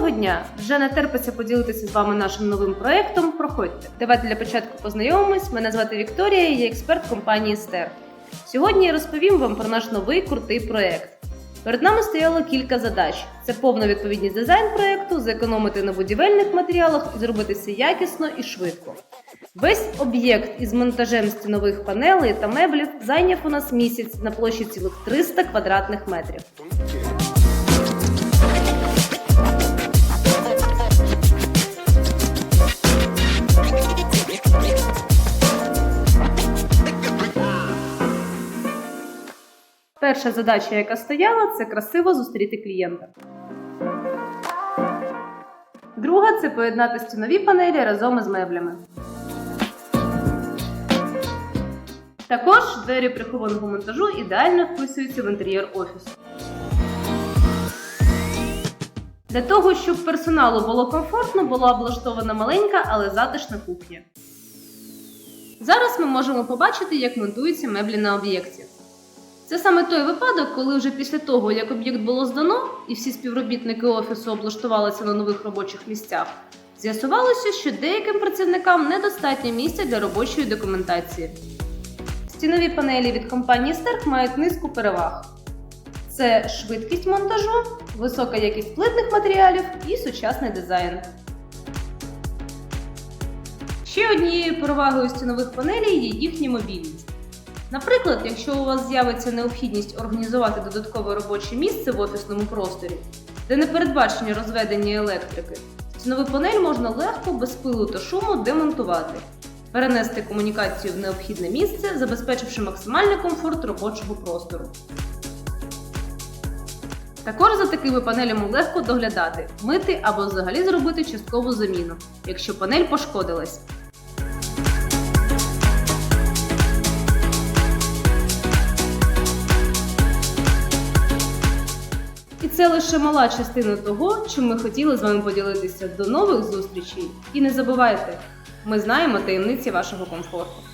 дня! Вже не терпиться поділитися з вами нашим новим проектом. Проходьте. Давайте для початку познайомимось. Мене звати Вікторія, я експерт компанії Стер. Сьогодні я розповім вам про наш новий крутий проект. Перед нами стояло кілька задач: це повна відповідність дизайн проекту, зекономити на будівельних матеріалах і зробити все якісно і швидко. Весь об'єкт із монтажем стінових панелей та меблів зайняв у нас місяць на площі цілих 300 квадратних метрів. Перша задача, яка стояла, це красиво зустріти клієнта. Друга це поєднати стінові панелі разом із меблями. Також двері прихованого монтажу ідеально вписуються в інтер'єр офісу. Для того, щоб персоналу було комфортно, була облаштована маленька, але затишна кухня. Зараз ми можемо побачити, як монтуються меблі на об'єкті. Це саме той випадок, коли вже після того, як об'єкт було здано, і всі співробітники офісу облаштувалися на нових робочих місцях, з'ясувалося, що деяким працівникам недостатньо місця для робочої документації. Стінові панелі від компанії Стерх мають низку переваг: це швидкість монтажу, висока якість плитних матеріалів і сучасний дизайн. Ще однією перевагою стінових панелей є їхня мобільність. Наприклад, якщо у вас з'явиться необхідність організувати додаткове робоче місце в офісному просторі, де не передбачені розведення електрики, стінову панель можна легко, без пилу та шуму демонтувати, перенести комунікацію в необхідне місце, забезпечивши максимальний комфорт робочого простору. Також за такими панелями легко доглядати, мити або взагалі зробити часткову заміну, якщо панель пошкодилась. Це лише мала частина того, чим ми хотіли з вами поділитися. До нових зустрічей! І не забувайте, ми знаємо таємниці вашого комфорту.